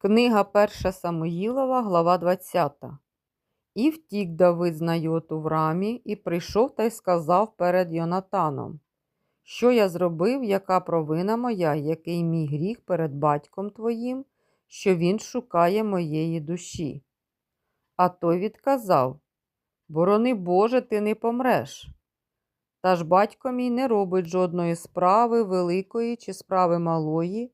Книга Перша Самуїлова, глава 20. І втік Давид з найоту в рамі, і прийшов та й сказав перед Йонатаном, що я зробив, яка провина моя, який мій гріх перед батьком твоїм, що він шукає моєї душі. А той відказав Борони Боже, ти не помреш. Та ж батько мій не робить жодної справи великої чи справи малої,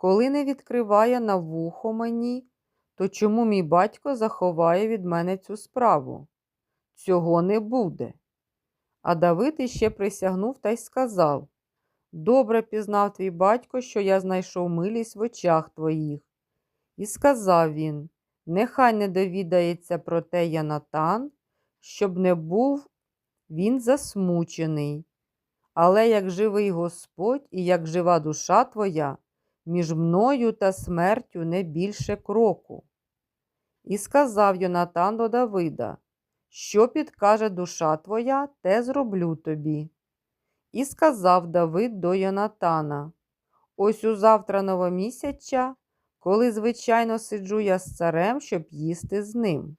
коли не відкриває на вухо мені, то чому мій батько заховає від мене цю справу? Цього не буде. А Давид іще присягнув та й сказав Добре пізнав твій батько, що я знайшов милість в очах твоїх. І сказав він Нехай не довідається про те Янатан, щоб не був він засмучений. Але як живий Господь і як жива душа твоя, між мною та смертю не більше кроку. І сказав Йонатан до Давида, що підкаже душа твоя, те зроблю тобі. І сказав Давид до Йонатана, ось у завтра новомісяча, коли, звичайно, сиджу я з царем, щоб їсти з ним.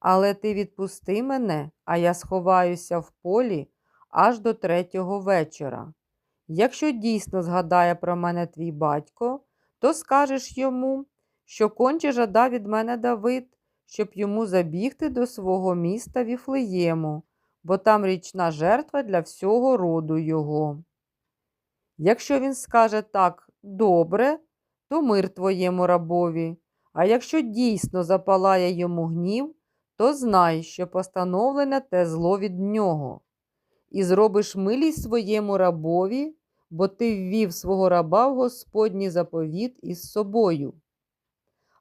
Але ти відпусти мене, а я сховаюся в полі аж до третього вечора. Якщо дійсно згадає про мене твій батько, то скажеш йому, що конче жада від мене Давид, щоб йому забігти до свого міста Віфлеєму, бо там річна жертва для всього роду його. Якщо він скаже так добре, то мир твоєму рабові, а якщо дійсно запалає йому гнів, то знай, що постановлене те зло від нього, і зробиш милість своєму рабові, бо ти ввів свого раба в Господній заповіт із собою.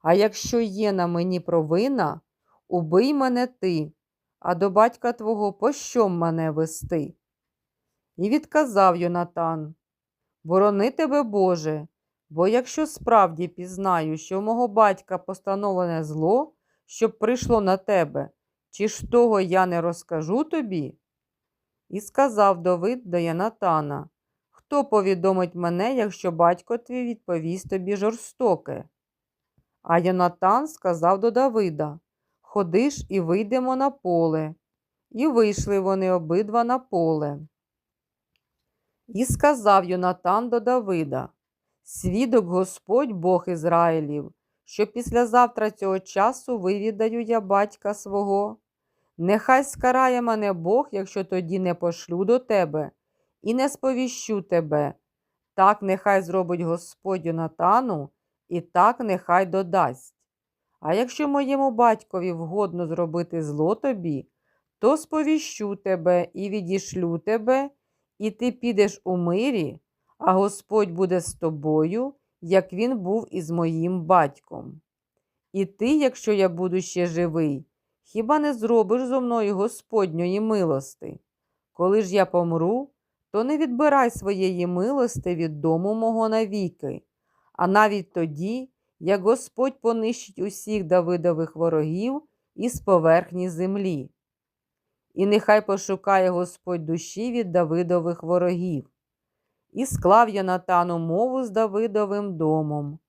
А якщо є на мені провина, убий мене ти, а до батька твого пощо мене вести? І відказав Йонатан Борони тебе, Боже, бо якщо справді пізнаю, що в мого батька постановлене зло, щоб прийшло на тебе, чи ж того я не розкажу тобі? І сказав Давид до Янатана Хто повідомить мене, якщо батько твій відповість тобі жорстоке? А Йонатан сказав до Давида Ходи ж і вийдемо на поле. І вийшли вони обидва на поле. І сказав Йонатан до Давида Свідок Господь Бог Ізраїлів, що післязавтра цього часу вивідаю я батька свого. Нехай скарає мене Бог, якщо тоді не пошлю до тебе і не сповіщу тебе. Так нехай зробить Господь Йонатану, і так нехай додасть. А якщо моєму батькові вгодно зробити зло тобі, то сповіщу тебе і відішлю тебе, і ти підеш у мирі, а Господь буде з тобою, як він був із моїм батьком. І ти, якщо я буду ще живий, хіба не зробиш зо мною Господньої милости? Коли ж я помру, то не відбирай своєї милости від дому мого навіки, а навіть тоді, як Господь понищить усіх Давидових ворогів із поверхні землі. І нехай пошукає Господь душі від Давидових ворогів. І склав Йонатану мову з Давидовим домом.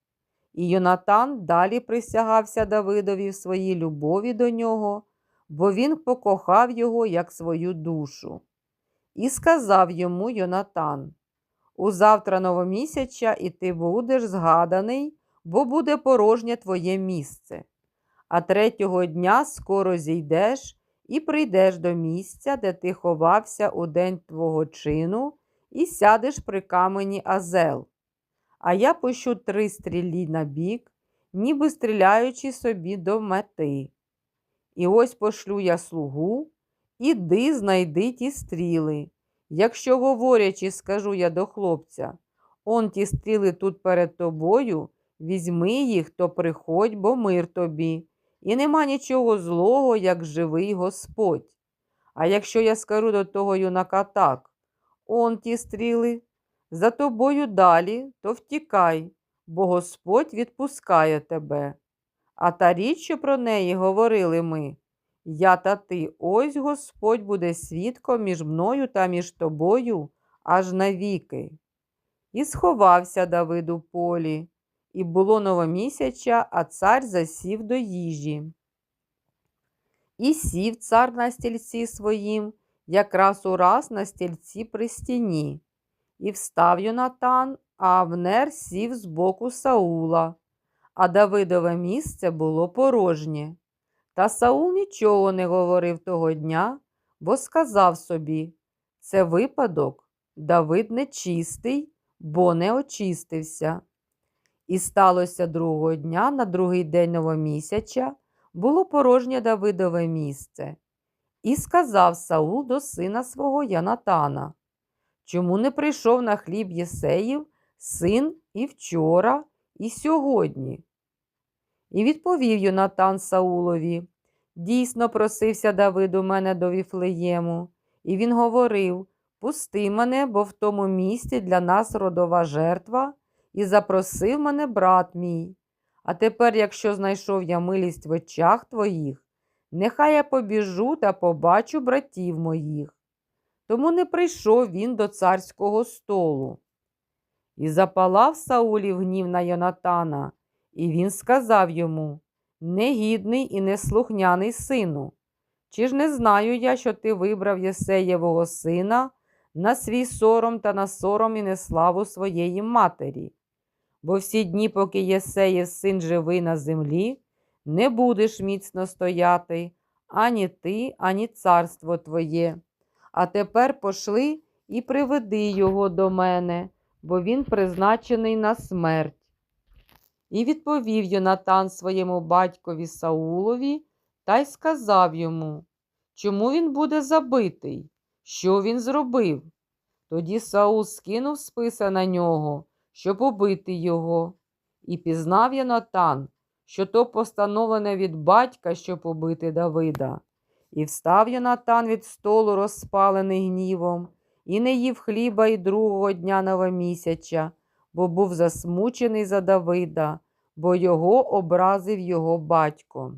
І Йонатан далі присягався Давидові в своїй любові до нього, бо він покохав його як свою душу. І сказав йому Йонатан Узавтра новомісяча і ти будеш згаданий, бо буде порожнє твоє місце. А третього дня скоро зійдеш і прийдеш до місця, де ти ховався у день твого чину, і сядеш при камені Азел. А я пущу три стрілі на бік, ніби стріляючи собі до мети. І ось пошлю я слугу, іди знайди ті стріли. Якщо, говорячи, скажу я до хлопця, он ті стріли тут перед тобою, візьми їх, то приходь, бо мир тобі, і нема нічого злого, як живий Господь. А якщо я скажу до того юнака так, он ті стріли, за тобою далі, то втікай, бо Господь відпускає тебе. А та річ, що про неї говорили ми, я та ти, ось Господь буде свідком між мною та між тобою аж навіки. І сховався Давид у полі, і було новомісяча, а цар засів до їжі. І сів цар на стільці своїм, якраз ураз на стільці при стіні. І встав Йонатан, а Авнер сів збоку Саула, а Давидове місце було порожнє. Та Саул нічого не говорив того дня, бо сказав собі це випадок, Давид нечистий, бо не очистився. І сталося другого дня, на другий день новомісяча, було порожнє Давидове місце. І сказав Саул до сина свого Янатана, чому не прийшов на хліб Єсеїв син і вчора, і сьогодні? І відповів Йонатан Саулові, дійсно просився Давид у мене до Віфлеєму, і він говорив, пусти мене, бо в тому місті для нас родова жертва, і запросив мене брат мій. А тепер, якщо знайшов я милість в очах твоїх, нехай я побіжу та побачу братів моїх. Тому не прийшов він до царського столу. І запалав Саулів гнів на Йонатана, і він сказав йому Негідний і неслухняний сину, чи ж не знаю я, що ти вибрав Єсеєвого сина на свій сором та на сором і неславу своєї матері? Бо всі дні, поки Єсеєв син живий на землі, не будеш міцно стояти ані ти, ані царство твоє. А тепер пошли і приведи його до мене, бо він призначений на смерть. І відповів Йонатан своєму батькові Саулові та й сказав йому, чому він буде забитий, що він зробив. Тоді Саул скинув списа на нього, щоб убити його, і пізнав Йонатан, що то постановлене від батька, щоб убити Давида. І встав Йонатан від столу, розпалений гнівом, і не їв хліба й другого дня новомісяча, бо був засмучений за Давида, бо його образив його батько.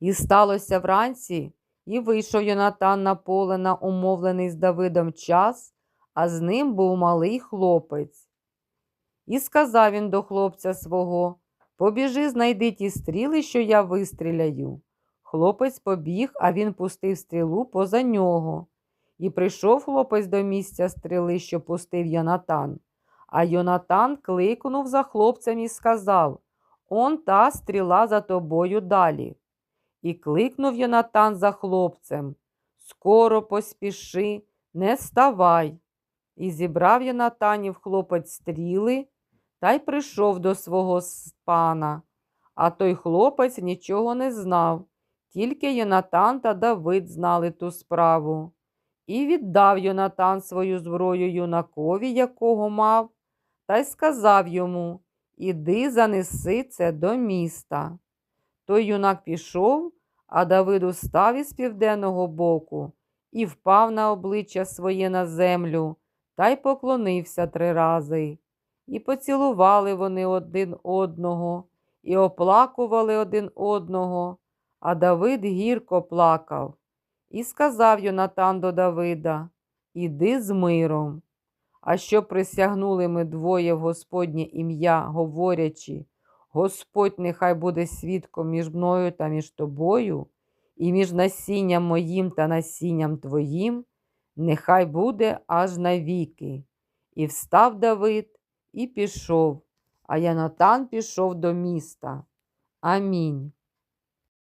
І сталося вранці, і вийшов Йонатан на поле на умовлений з Давидом час, а з ним був малий хлопець. І сказав він до хлопця свого Побіжи, знайди ті стріли, що я вистріляю. Хлопець побіг, а він пустив стрілу поза нього. І прийшов хлопець до місця стріли, що пустив Йонатан. А Йонатан кликнув за хлопцем і сказав Он та стріла за тобою далі. І кликнув Йонатан за хлопцем Скоро поспіши, не ставай. І зібрав Йонатанів хлопець стріли та й прийшов до свого пана. А той хлопець нічого не знав, тільки Йонатан та Давид знали ту справу. І віддав Йонатан свою зброю юнакові, якого мав, та й сказав йому Іди занеси це до міста. Той юнак пішов, а Давид устав із південного боку і впав на обличчя своє на землю та й поклонився три рази. І поцілували вони один одного, і оплакували один одного, а Давид гірко плакав. І сказав Йонатан до Давида Іди з миром. А що присягнули ми двоє в Господнє ім'я, говорячи, Господь нехай буде свідком між мною та між тобою, і між насінням моїм та насінням твоїм, нехай буде аж навіки. І встав Давид і пішов, а Янатан пішов до міста. Амінь.